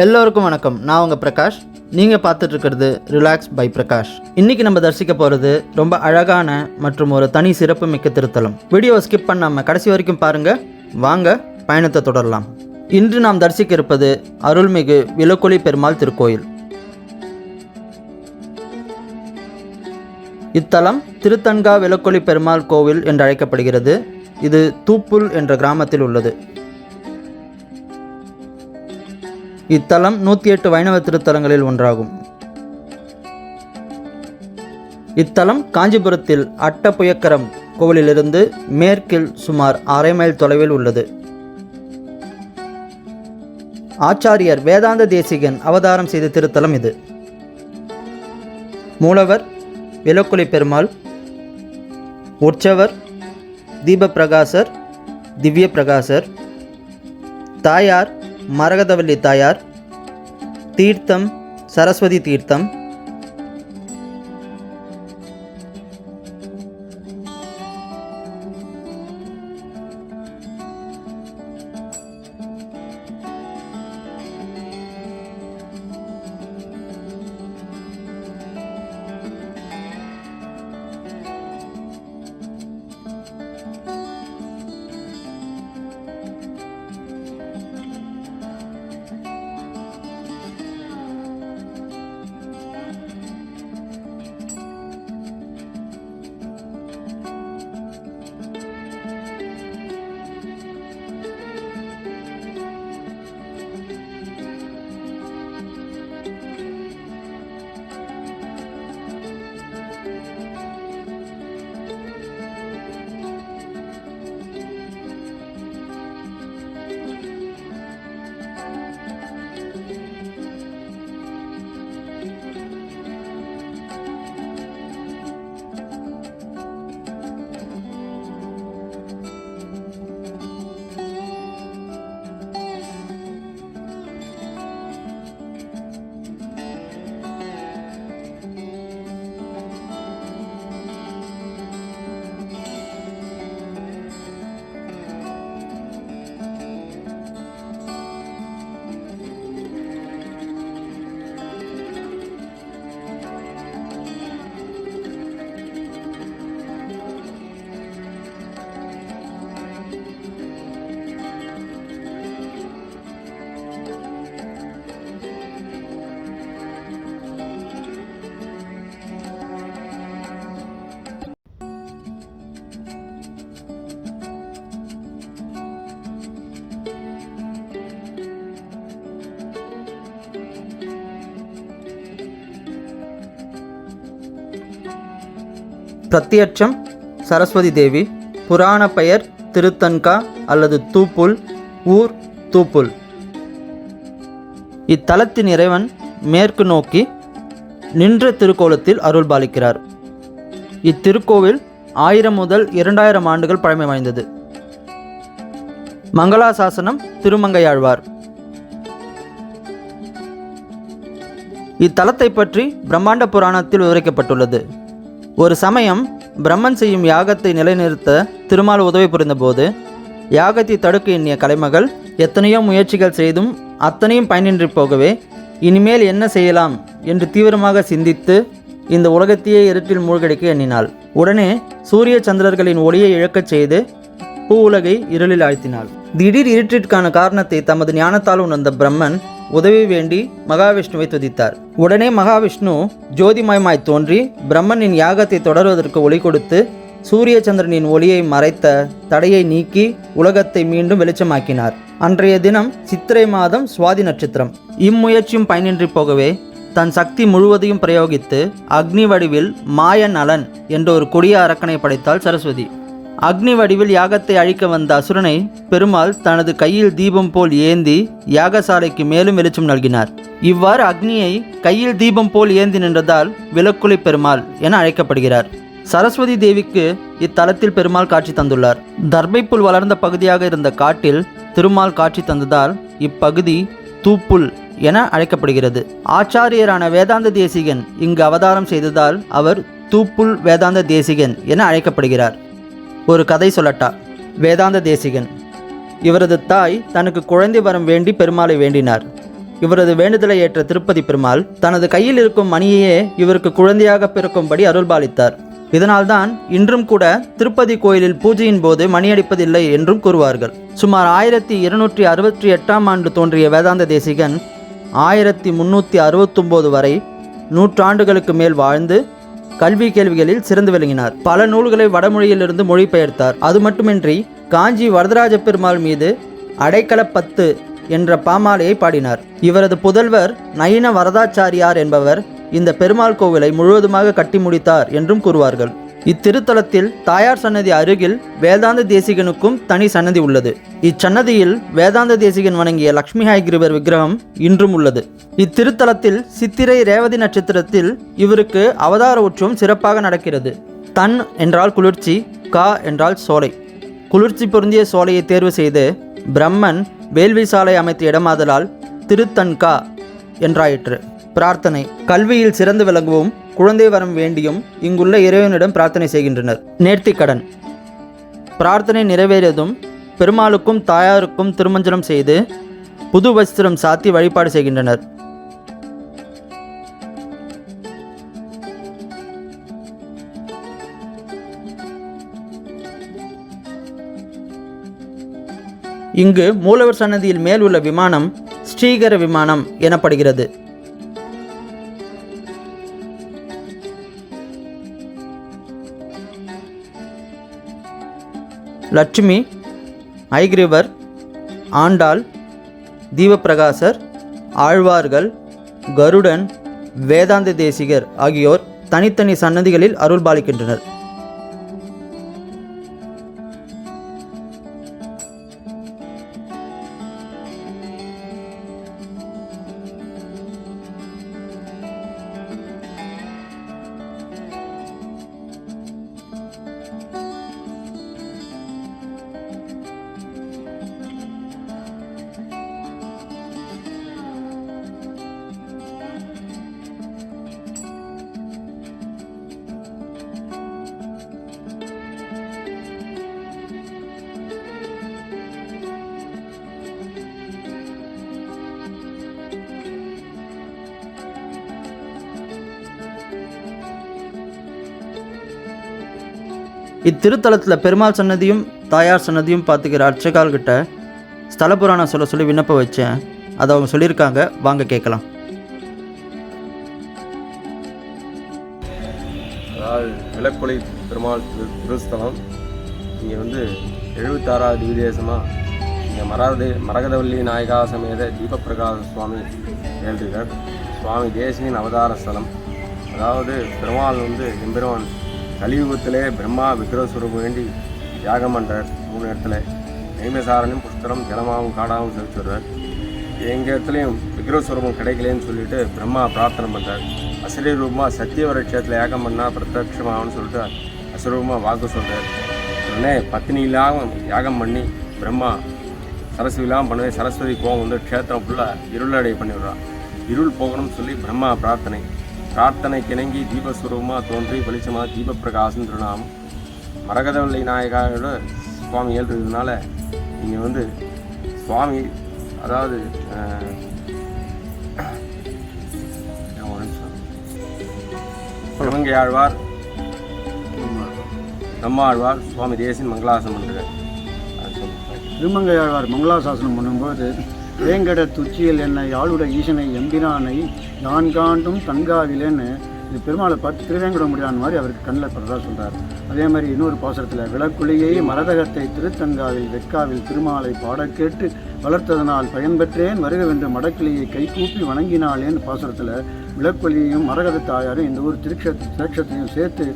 எல்லோருக்கும் வணக்கம். நான் உங்கள் பிரகாஷ். நீங்கள் பார்த்துட்ருக்கிறது ரிலாக்ஸ் பை பிரகாஷ். இன்றைக்கி நம்ம தரிசிக்க போகிறது ரொம்ப அழகான மற்றும் ஒரு தனி சிறப்பு மிக்க திருத்தலம். வீடியோவை ஸ்கிப் பண்ணாமல் கடைசி வரைக்கும் பாருங்க. வாங்க பயணத்தை தொடரலாம். இன்று நாம் தரிசிக்க இருப்பது அருள்மிகு விலக்கொலி பெருமாள் திருக்கோயில். இத்தலம் திருத்தன்கா விலக்கொலி பெருமாள் கோவில் என்று அழைக்கப்படுகிறது இது தூப்புல் என்ற கிராமத்தில் உள்ளது. இத்தலம் நூற்றி எட்டு வைணவ திருத்தலங்களில் ஒன்றாகும். இத்தலம் காஞ்சிபுரத்தில் அட்டப்புயக்கரம் கோவிலிலிருந்து மேற்கில் சுமார் அரை மைல் தொலைவில் உள்ளது. ஆச்சாரியர் வேதாந்த தேசிகன் அவதாரம் செய்த திருத்தலம் இது. மூலவர் விலக்குலி பெருமாள் உற்சவர் தீபப்பிரகாசர் திவ்ய பிரகாசர் தாயார் மரகதவல்லி தாயார் தீர்த்தம் சரஸ்வதி தீர்த்தம் பிரத்யட்சம் சரஸ்வதி தேவி புராண பெயர் திருத்தன்கா அல்லது தூப்புல் ஊர் தூப்புல். இத்தலத்தின் இறைவன் மேற்கு நோக்கி நின்ற திருக்கோலத்தில் அருள் பாலிக்கிறார். இத்திருக்கோவில் ஆயிரம் முதல் இரண்டாயிரம் ஆண்டுகள் பழமை வாய்ந்தது. மங்களாசாசனம் திருமங்கையாழ்வார். இத்தலத்தை பற்றி பிரம்மாண்ட புராணத்தில் விவரிக்கப்பட்டுள்ளது. ஒரு சமயம் பிரம்மன் செய்யும் யாகத்தை நிலைநிறுத்த திருமால் உதவி புரிந்தபோது யாகத்தை தடுக்க எண்ணிய கலைமகள் எத்தனையோ முயற்சிகள் செய்தும் அத்தனையும் பயனின்றி போகவே இனிமேல் என்ன செய்யலாம் என்று தீவிரமாக சிந்தித்து இந்த உலகத்தையே இருட்டில் மூழ்கடிக்க எண்ணினாள். உடனே சூரிய சந்திரர்களின் ஒளியை இழக்கச் செய்து பூ உலகை இருளில் ஆழ்த்தினாள். திடீர் இருட்டிற்கான காரணத்தை தமது ஞானத்தால் உணர்ந்த பிரம்மன் உதவி வேண்டி மகாவிஷ்ணுவை துதித்தார். உடனே மகாவிஷ்ணு ஜோதிமயமாய் தோன்றி பிரம்மனின் யாகத்தை தொடர்வதற்கு ஒளி கொடுத்து சூரிய சந்திரனின் ஒளியை மறைத்த தடையை நீக்கி உலகத்தை மீண்டும் வெளிச்சமாக்கினார். அன்றைய தினம் சித்திரை மாதம் சுவாதி நட்சத்திரம். இம்முயற்சியும் பயனின்றி போகவே தன் சக்தி முழுவதையும் பிரயோகித்து அக்னி வடிவில் மாய நலன் என்ற ஒரு கொடிய அரக்கனை படைத்தாள் சரஸ்வதி. அக்னி வடிவில் யாகத்தை அழிக்க வந்த அசுரனை பெருமாள் தனது கையில் தீபம் போல் ஏந்தி யாகசாலைக்கு மேலும் வெளிச்சம் நல்கினார். இவ்வாறு அக்னியை கையில் தீபம் போல் ஏந்தி நின்றதால் விலக்குலை பெருமாள் என அழைக்கப்படுகிறார். சரஸ்வதி தேவிக்கு இத்தலத்தில் பெருமாள் காட்சி தந்துள்ளார். தர்பைப்புல் வளர்ந்த பகுதியாக இருந்த காட்டில் திருமால் காட்சி தந்ததால் இப்பகுதி தூப்புல் என அழைக்கப்படுகிறது. ஆச்சாரியரான வேதாந்த தேசிகன் இங்கு அவதாரம் செய்ததால் அவர் தூப்புல் வேதாந்த தேசிகன் என அழைக்கப்படுகிறார். ஒரு கதை சொல்லட்டா? வேதாந்த தேசிகன். இவரது தாய் தனக்கு குழந்தை வரம் வேண்டி பெருமாளை வேண்டினார். இவரது வேண்டுதலை ஏற்ற திருப்பதி பெருமாள் தனது கையில் இருக்கும் மணியையே இவருக்கு குழந்தையாக பிறக்கும்படி அருள்பாலித்தார். இதனால்தான் இன்றும் கூட திருப்பதி கோயிலில் பூஜையின் போது மணியடிப்பதில்லை என்றும் கூறுவார்கள். சுமார் ஆயிரத்தி இருநூற்றி அறுபத்தி எட்டாம் ஆண்டு தோன்றிய வேதாந்த தேசிகன் ஆயிரத்தி முன்னூற்றி அறுபத்தொம்போது வரை நூற்றாண்டுகளுக்கு மேல் வாழ்ந்து கல்வி கேள்விகளில் சிறந்து விளங்கினார். பல நூல்களை வடமொழியிலிருந்து மொழிபெயர்த்தார். அது மட்டுமின்றி காஞ்சி வரதராஜ பெருமாள் மீது அடைக்கலப்பத்து என்ற பாமாலையை பாடினார். இவரது புதல்வர் நயின வரதாச்சாரியார் என்பவர் இந்த பெருமாள் கோவிலை முழுவதுமாக கட்டி முடித்தார் என்றும் கூறுவார்கள். இத்திருத்தலத்தில் தாயார் சன்னதி அருகில் வேதாந்த தேசிகனுக்கும் தனி சன்னதி உள்ளது. இச்சன்னதியில் வேதாந்த தேசிகன் வணங்கிய லக்ஷ்மி ஹாய்கிருபர் விக்கிரகம் இன்றும் உள்ளது. இத்திருத்தலத்தில் சித்திரை ரேவதி நட்சத்திரத்தில் இவருக்கு அவதார உற்சவம் சிறப்பாக நடக்கிறது. தன் என்றால் குளிர்ச்சி கா என்றால் சோலை. குளிர்ச்சி பொருந்திய சோலையை தேர்வு செய்து பிரம்மன் வேள்வி சாலை அமைத்த இடமாதலால் திருத்தன்கா என்றாயிற்று. பிரார்த்தனை. கல்வியில் சிறந்து விளங்கவும். குழந்தை வரம் வேண்டியும் இங்குள்ள இறைவனிடம் பிரார்த்தனை செய்கின்றனர். நேர்த்திக்கடன் பிரார்த்தனை நிறைவேறியதும் பெருமாளுக்கும் தாயாருக்கும் திருமஞ்சனம் செய்து புது வஸ்திரம் சாத்தி வழிபாடு செய்கின்றனர். இங்கு மூலவர் சன்னதியில் மேல் உள்ள விமானம் ஸ்ரீகர விமானம் எனப்படுகிறது. லட்சுமி ஐக்ரிவர் ஆண்டாள் தீபப்பிரகாசர் ஆழ்வார்கள் கருடன் வேதாந்த தேசிகர் ஆகியோர் தனித்தனி சன்னதிகளில் அருள்பாலிக்கின்றனர். இத்திருத்தலத்தில் பெருமாள் சன்னதியும் தாயார் சன்னதியும் பார்த்துக்கிற அர்ச்சகால்கிட்ட ஸ்தல புராணம் சொல்ல சொல்லி விண்ணப்பம் வச்சேன். அதை அவங்க சொல்லியிருக்காங்க. வாங்க கேட்கலாம். அதாவது விளக்குலை பெருமாள் திரு திருஸ்தலம். இங்கே வந்து எழுபத்தாறாவது விதேசமாக இங்கே மரதே மரகதவல்லி நாயகா சமேத தீபப்பிரகாச சுவாமி ஏழுகிறார் சுவாமி தேசியின் அவதார ஸ்தலம். அதாவது பெருமாள் வந்து எம்பெருமான் கலியுகத்திலே பிரம்மா விக்ரஸ்வரூபம் வேண்டி யாகம் பண்ணுறார் மூணு இடத்துல நெய்மசாரனும் புஷ்கரம் ஜலமாவும் காடாவும் செலுத்தி வருவார். எங்கள் இடத்துலையும் விக்ரஸ்வரூபம் கிடைக்கலன்னு சொல்லிட்டு பிரம்மா பிரார்த்தனை பண்ணுறார் அசுர ரூபமாக சத்தியவரட்சத்தில் யாகம் பண்ணால் பிரத்யட்சமாகும்னு சொல்லிட்டு அசுரூபமாக வாக்கு சொல்கிறார் உடனே பத்தினி இல்லாமல் யாகம் பண்ணி பிரம்மா சரஸ்வதி இல்லாமல் பண்ணவே சரஸ்வதி கோவம் வந்து க்ஷேத்திரம் ஃபுல்லாக இருளடை பண்ணிவிடுறான் இருள் போகணும்னு சொல்லி பிரம்மா பிரார்த்தனை. பிரார்த்தனை கிணங்கி தீபஸ்வரூபமாக தோன்றி வெளிச்சமாக தீபப்பிரகாசம் திருநாமம். மரகதவல்லி நாயகாவோட சுவாமி ஏழுறதுனால நீங்கள் வந்து சுவாமி அதாவது அஹ், ஆழ்வார் நம்மாழ்வார் சுவாமி தேசின் மங்களாசனம் பண்ணுறார் திருமங்கை ஆழ்வார் மங்களாசாசனம் பண்ணும்போது வேங்கட துச்சியில் என்னை யாழுட ஈசனை எம்பிரானை நான்காண்டும் தங்காவிலேன்னு இது பெருமாளை பார்த்து திருவேங்கடமுடியான் மாதிரி அவருக்கு கண்ணில் படுறதா சொல்கிறார் அதே மாதிரி இன்னொரு பாசனத்தில் விளக்குழியை மரதகத்தை திருத்தங்காவில் வெக்காவில் திருமாலை பாடக் கேட்டு வளர்த்ததனால் பயன்பெற்றேன் வருகவென்று மடக்கிளியை கைகூப்பி வணங்கினாளேன்னு பாசுரத்தில் விளக்குலியையும் மரகத தாயாரும் இந்த ஊர் திருக்ஷ திரட்சத்தையும் சேர்த்து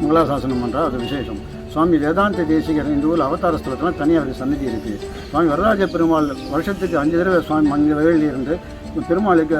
மங்களாசாசனம் பண்ணுறா அது விசேஷம். சுவாமி வேதாந்த தேசிகர் இந்த ஊரில் அவதார ஸ்தலத்தில் தனியாக அவருக்கு சன்னதி இருக்குது சுவாமி வரராஜ பெருமாள் வருஷத்துக்கு அஞ்சு தடவை சுவாமி மஞ்சள் வகையில் இருந்து பெருமாளுக்கு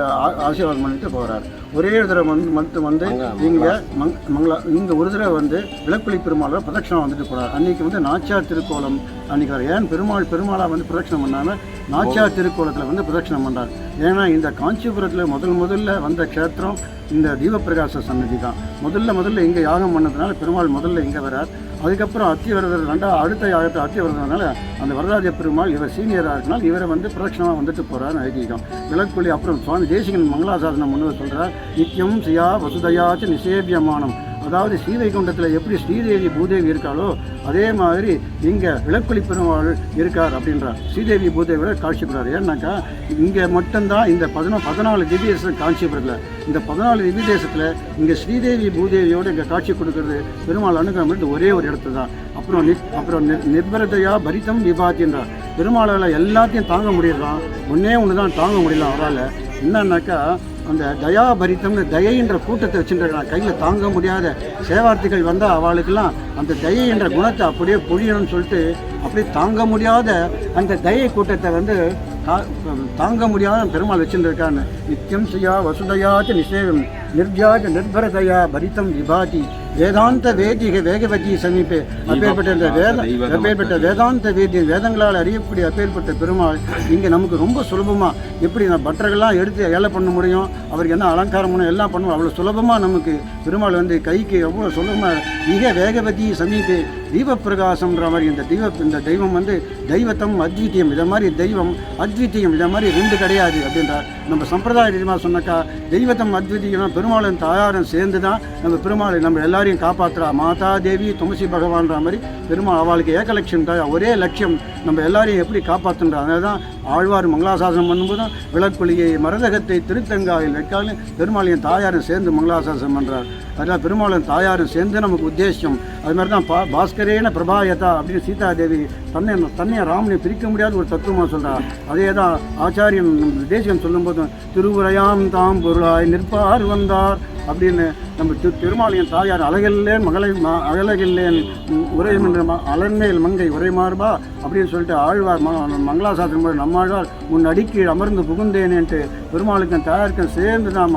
ஆசீர்வாதம் பண்ணிட்டு போகிறார் ஒரே தடவை வந்து மட்டும் வந்து இங்கே மங் மங்களா இங்கே ஒரு தடவை வந்து விளக்குழி பெருமாளை பிரதட்சணம் வந்துட்டு போகிறார் அன்றைக்கி வந்து நாச்சியார் திருக்கோலம் அன்றைக்கி வர ஏன் பெருமாள் பெருமாளாக வந்து பிரதட்சணம் பண்ணாமல் நாச்சியார் திருக்கோலத்தில் வந்து பிரதட்சணம் பண்ணுறார் ஏன்னா இந்த காஞ்சிபுரத்தில் முதல் முதல்ல வந்த க்ஷேத்திரம் இந்த தீபப்பிரகாச சன்னதி தான். முதல்ல முதல்ல இங்கே யாகம் பண்ணதுனால பெருமாள் முதல்ல இங்கே வரார். அதுக்கப்புறம் அத்திவரதர் ரெண்டா அடுத்த யாகத்தை அத்திவரதனால அந்த வரராஜ பெருமாள் இவர் சீனியராக இருக்கனால் இவரை வந்து பிரதட்சணமாக வந்துட்டு போகிறார் ஐதீகம். விளக்குள்ளி அப்புறம் சுவாமி தேசிகன் மங்களாசாசனம் முன்னர் சொல்கிறார் நித்தியம் சியா வசுதையாச்சு நிசேபியமானம். அதாவது ஸ்ரீவைகுண்டத்தில் எப்படி ஸ்ரீதேவி பூதேவி இருக்காளோ அதே மாதிரி இங்கே விளக்குழி பெருமாள் இருக்கார் அப்படின்றார் ஸ்ரீதேவி பூதேவியோட காட்சிப்படுறார் ஏன்னாக்கா இங்கே மட்டும்தான் இந்த பதினோ பதினாலு திவ்ய தேசம் காஞ்சிபுரத்தில் இந்த பதினாலு திவ்ய தேசத்தில் இங்கே ஸ்ரீதேவி பூதேவியோடு இங்கே காட்சி கொடுக்கறது பெருமாள் அனுகிரகம் ஒரே ஒரு இடத்துல தான் அப்புறம் நி அப்புறம் நிர் நிர்பரதையா பரிதம் விபாத்தின்றார் பெருமாளால் எல்லாத்தையும் தாங்க முடியலாம் ஒன்றே ஒன்று தான் தாங்க முடியலாம் அவரால். என்னன்னாக்கா அந்த தயாபரித்தம்னு தயைன்ற கூட்டத்தை வச்சுருக்காங்க கையில் தாங்க முடியாத சேவார்த்திகள் வந்தால் அவளுக்கெல்லாம் அந்த தயை என்ற குணத்தை அப்படியே பொழியணும்னு சொல்லிட்டு அப்படியே தாங்க முடியாத அந்த தயை கூட்டத்தை வந்து தா- தாங்க முடியாத பெருமாள் வச்சுருக்கான்னு நித்தியம் செய்யா வசுதையாச்சு நிசேவம் நிர்ஜாஜ நிர்பரதையா பரித்தம் விபாதி. வேதாந்த வேதிக வேகவதி சமீபே அப்பேற்பட்ட இந்த வேத அப்பேற்பட்ட வேதாந்த வேதி வேதங்களால் அறியக்கூடிய அப்பேற்பட்ட பெருமாள் இங்கே நமக்கு ரொம்ப சுலபமாக எப்படி நான் பட்டர்கள்லாம் எடுத்து ஏழை பண்ண முடியும்? அவருக்கு என்ன அலங்காரம் பண்ணணும்? எல்லாம் பண்ணுவோம். அவ்வளோ சுலபமாக நமக்கு பெருமாள் வந்து கைக்கு எவ்வளோ சுலபமாக மிக வேகவதி சமீபே தீபப்பிரகாசம்ன்ற மாதிரி இந்த தெய்வ இந்த தெய்வம் வந்து தெய்வத்தம் அத்வித்தியம் இதை மாதிரி தெய்வம் அத்வித்தியம் இதை மாதிரி ரெண்டு கிடையாது அப்படின்றார் நம்ம சம்பிரதாய ரீதியாக சொன்னாக்கா தெய்வத்தம் அத்விதீயம் பெருமாளும் தாயாரும் சேர்ந்து தான் நம்ம பெருமாளை நம்ம எல்லாரையும் காப்பாற்றுறா மாதா தேவி துளசி பகவான்ற மாதிரி பெருமாள் அவளுக்கு ஏக லட்சியம் தான் ஒரே லட்சியம் நம்ம எல்லாரையும் எப்படி காப்பாற்றுன்றா அதனால தான் ஆழ்வார் மங்களாசாசனம் பண்ணும்போது விளக்குலியை மரதகத்தை திருத்தங்காயில் வைக்காலும் பெருமாளையும் தாயாரும் சேர்ந்து மங்களாசாசனம் பண்ணுறார் அதனால் பெருமாளும் தாயாரும் சேர்ந்து நமக்கு உத்தேசம் அது மாதிரி தான் பா பாஸ்கரேன பிரபாயதா அப்படின்னு சீதாதேவி தன்னை தன்னை ராமனை பிரிக்க முடியாத ஒரு தத்துவமாக சொல்கிறார் அதே தான் ஆச்சாரியன் தேசியம் சொல்லும்போதும் திருவுரையாம் தாம் பொருளாய் நிற்பார் வந்தார். அப்படின்னு நம்ம திரு திருமாலியன் தாயார் அழகில்லேன் மகளை அழகில்லேன் உரை ம அலன்மேல் மங்கை உரை மாறுபா அப்படின்னு சொல்லிட்டு ஆழ்வார் ம மங்களாசாத்திரம் போது நம்மாழ்வார் உன் அடிக்கீழ் அமர்ந்து புகுந்தேனேன்ட்டு பெருமாளுக்கும் தாயாருக்கும் சேர்ந்து நாம்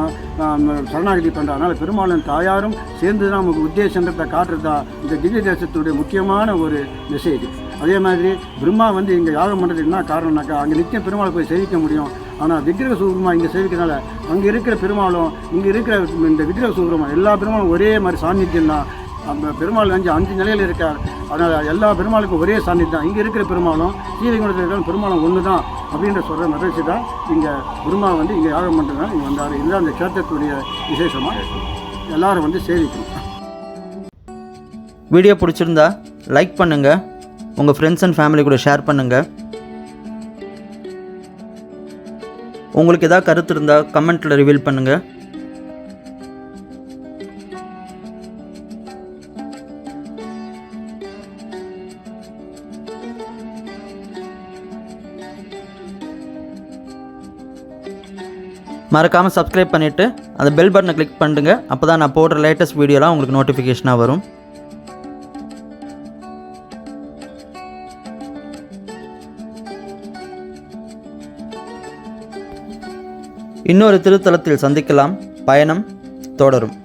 சரணாகதி பண்ணுறோம் அதனால் பெருமாளின் தாயாரும் சேர்ந்து தான் நமக்கு உத்தேசன்றதை காட்டுறதா இந்த திவ்ய தேசத்துடைய முக்கியமான ஒரு மெசேஜ். அதே மாதிரி பிரம்மா வந்து இங்கே யாகம் பண்ணுறதுக்கு என்ன காரணம்னாக்கா அங்கே நித்தியம் பெருமாளை போய் சேவிக்க முடியும். ஆனால் விக்கிரக சூபமா இங்கே சேவிக்கிறனால அங்கே இருக்கிற பெருமாளும் இங்கே இருக்கிற இந்த விக்கிரக சூபமா எல்லா பெருமாளும் ஒரே மாதிரி சாநித்தியம் தான் அந்த பெருமாள் அஞ்சு அஞ்சு நிலையில் இருக்கார். அதனால் எல்லா பெருமாளுக்கும் ஒரே சாநித்தியம். இங்கே இருக்கிற பெருமாளும் ஸ்ரீவைகுண்டத்தில் இருக்கிற பெருமாளும் ஒன்று தான் அப்படின்ற சொல்கிற மகிழ்ச்சி தான் இங்கே பெருமா வந்து இங்கே யாகம் பண்ணுறதுனால இங்கே வந்தார். இதுதான் அந்த க்ஷேத்திரத்துடைய விசேஷமாக எல்லாரும் வந்து சேவிக்கணும். வீடியோ பிடிச்சிருந்தா லைக் பண்ணுங்கள் உங்கள் ஃப்ரெண்ட்ஸ் அண்ட் ஃபேமிலி கூட ஷேர் பண்ணுங்கள் உங்களுக்கு எதாவது கருத்து இருந்தால் கமெண்ட்டில் ரிவீல் பண்ணுங்கள் மறக்காமல் சப்ஸ்கிரைப் பண்ணிவிட்டு அந்த பெல் பட்டனை கிளிக் பண்ணுங்கள் அப்போ தான் நான் போடுற லேட்டஸ்ட் வீடியோலாம் உங்களுக்கு நோட்டிஃபிகேஷனாக வரும். இன்னொரு திருத்தலத்தில் சந்திக்கலாம். பயணம் தொடரும்.